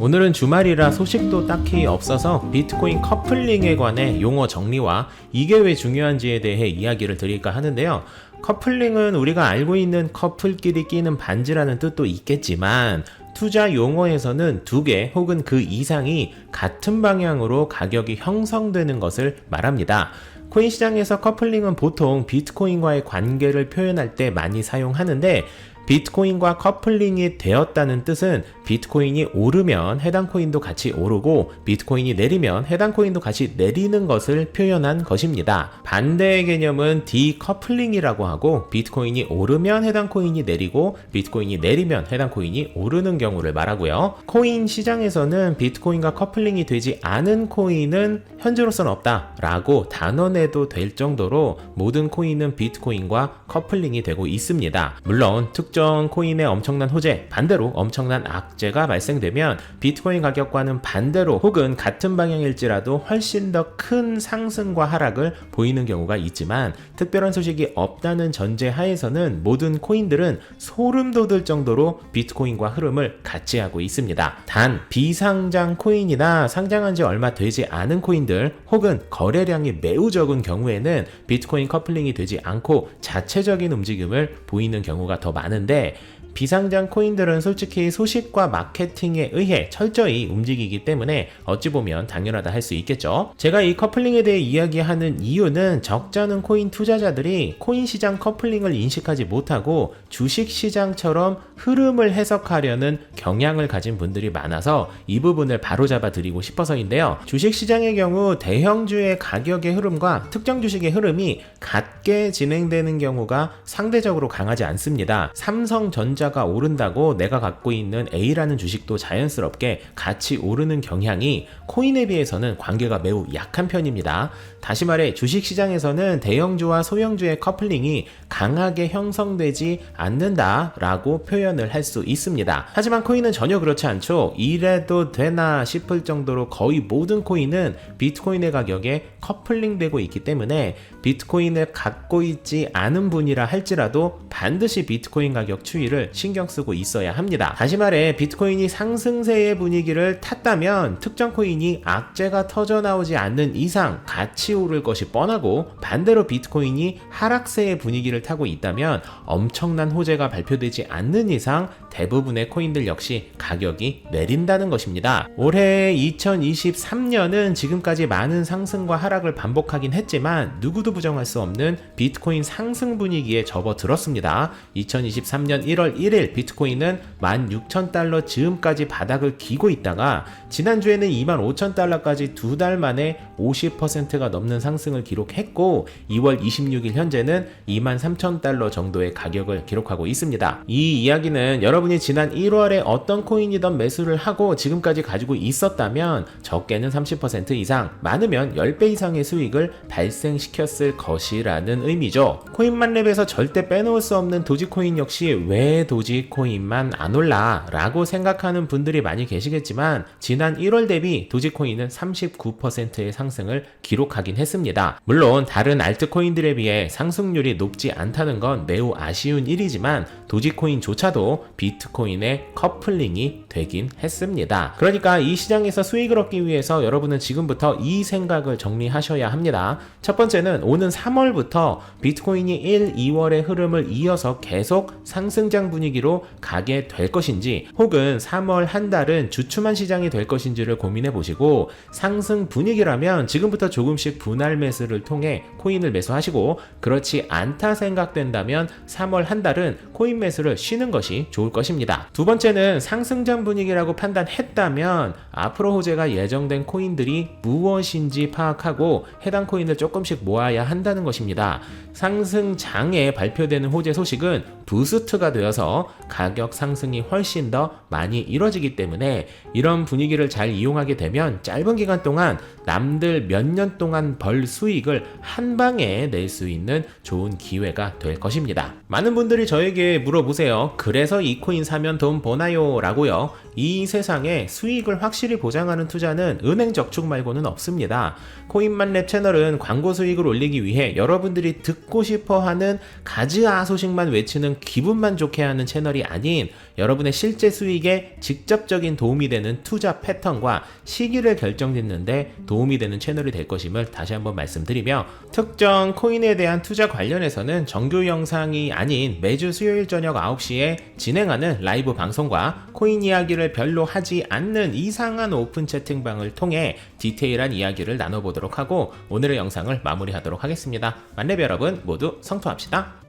오늘은 주말이라 소식도 딱히 없어서 비트코인 커플링에 관해 용어 정리와 이게 왜 중요한지에 대해 이야기를 드릴까 하는데요. 커플링은 우리가 알고 있는 커플끼리 끼는 반지라는 뜻도 있겠지만 투자 용어에서는 두 개 혹은 그 이상이 같은 방향으로 가격이 형성되는 것을 말합니다. 코인 시장에서 커플링은 보통 비트코인과의 관계를 표현할 때 많이 사용하는데 비트코인과 커플링이 되었다는 뜻은 비트코인이 오르면 해당 코인도 같이 오르고 비트코인이 내리면 해당 코인도 같이 내리는 것을 표현한 것입니다. 반대의 개념은 디커플링이라고 하고 비트코인이 오르면 해당 코인이 내리고 비트코인이 내리면 해당 코인이 오르는 경우를 말하고요. 코인 시장에서는 비트코인과 커플링이 되지 않은 코인은 현재로서는 없다라고 단언해도 될 정도로 모든 코인은 비트코인과 커플링이 되고 있습니다. 물론 특정 코인의 엄청난 호재, 반대로 엄청난 악재가 발생되면 비트코인 가격과는 반대로 혹은 같은 방향일지라도 훨씬 더 큰 상승과 하락을 보이는 경우가 있지만 특별한 소식이 없다는 전제 하에서는 모든 코인들은 소름 돋을 정도로 비트코인과 흐름을 같이 하고 있습니다. 단 비상장 코인이나 상장한 지 얼마 되지 않은 코인들 혹은 거래량이 매우 적은 경우에는 비트코인 커플링이 되지 않고 자체적인 움직임을 보이는 경우가 더 많은 데 비상장 코인들은 솔직히 소식과 마케팅에 의해 철저히 움직이기 때문에 어찌 보면 당연하다 할 수 있겠죠. 제가 이 커플링에 대해 이야기하는 이유는 적잖은 코인 투자자들이 코인 시장 커플링을 인식하지 못하고 주식 시장처럼 흐름을 해석하려는 경향을 가진 분들이 많아서 이 부분을 바로잡아 드리고 싶어서인데요. 주식 시장의 경우 대형주의 가격의 흐름과 특정 주식의 흐름이 같게 진행되는 경우가 상대적으로 강하지 않습니다. 삼성전자 가 오른다고 내가 갖고 있는 A라는 주식도 자연스럽게 같이 오르는 경향이 코인에 비해서는 관계가 매우 약한 편입니다. 다시 말해 주식 시장에서는 대형주와 소형주의 커플링이 강하게 형성되지 않는다라고 표현을 할 수 있습니다. 하지만 코인은 전혀 그렇지 않죠. 이래도 되나 싶을 정도로 거의 모든 코인은 비트코인의 가격에 커플링되고 있기 때문에 비트코인을 갖고 있지 않은 분이라 할지라도 반드시 비트코인 가격 추이를 신경 쓰고 있어야 합니다. 다시 말해 비트코인이 상승세의 분위기를 탔다면 특정 코인이 악재가 터져 나오지 않는 이상 같이 오를 것이 뻔하고 반대로 비트코인이 하락세의 분위기를 타고 있다면 엄청난 호재가 발표되지 않는 이상 대부분의 코인들 역시 가격이 내린다는 것입니다. 올해 2023년은 지금까지 많은 상승과 하락을 반복하긴 했지만 누구도 부정할 수 없는 비트코인 상승 분위기에 접어들었습니다. 2023년 1월 1일 비트코인은 16,000달러 즈음까지 바닥을 기고 있다가 지난주에는 25,000달러까지 두 달 만에 50%가 넘는 상승을 기록했고 2월 26일 현재는 23,000달러 정도의 가격을 기록하고 있습니다. 이 이야기는 여러분 이 지난 1월에 어떤 코인이던 매수를 하고 지금까지 가지고 있었다면 적게는 30% 이상, 많으면 10배 이상의 수익을 발생시켰을 것이라는 의미죠. 코인만랩에서 절대 빼놓을 수 없는 도지코인 역시 왜 도지코인만 안 올라? 라고 생각하는 분들이 많이 계시겠지만 지난 1월 대비 도지코인은 39%의 상승을 기록하긴 했습니다. 물론 다른 알트코인들에 비해 상승률이 높지 않다는 건 매우 아쉬운 일이지만 도지코인조차도 비 트코인의 커플링이 되긴 했습니다. 그러니까 이 시장에서 수익을 얻기 위해서 여러분은 지금부터 이 생각을 정리하셔야 합니다. 첫 번째는 오는 3월부터 비트코인이 1, 2월의 흐름을 이어서 계속 상승장 분위기로 가게 될 것인지 혹은 3월 한 달은 주춤한 시장이 될 것인지를 고민해 보시고 상승 분위기라면 지금부터 조금씩 분할 매수를 통해 코인을 매수하시고 그렇지 않다 생각된다면 3월 한 달은 코인 매수를 쉬는 것이 좋을 것입니다. 두 번째는 상승장 분위기라고 판단했다면 앞으로 호재가 예정된 코인들이 무엇인지 파악하고 해당 코인을 조금씩 모아야 한다는 것입니다. 상승장에 발표되는 호재 소식은 부스트가 되어서 가격 상승이 훨씬 더 많이 이뤄지기 때문에 이런 분위기를 잘 이용하게 되면 짧은 기간 동안 남들 몇 년 동안 벌 수익을 한 방에 낼 수 있는 좋은 기회가 될 것입니다. 많은 분들이 저에게 물어보세요. 그래서 이 비트코인 사면 돈 버나요 라고요. 이 세상에 수익을 확실히 보장하는 투자는 은행 저축 말고는 없습니다. 코인만랩 채널은 광고 수익을 올리기 위해 여러분들이 듣고 싶어 하는 가즈아 소식만 외치는 기분만 좋게 하는 채널이 아닌 여러분의 실제 수익에 직접적인 도움이 되는 투자 패턴과 시기를 결정짓는데 도움이 되는 채널이 될 것임을 다시 한번 말씀드리며 특정 코인에 대한 투자 관련해서는 정규 영상이 아닌 매주 수요일 저녁 9시에 진행 하는 라이브 방송과 코인 이야기를 별로 하지 않는 이상한 오픈 채팅방을 통해 디테일한 이야기를 나눠보도록 하고 오늘의 영상을 마무리하도록 하겠습니다. 만렙 여러분 모두 성투합시다.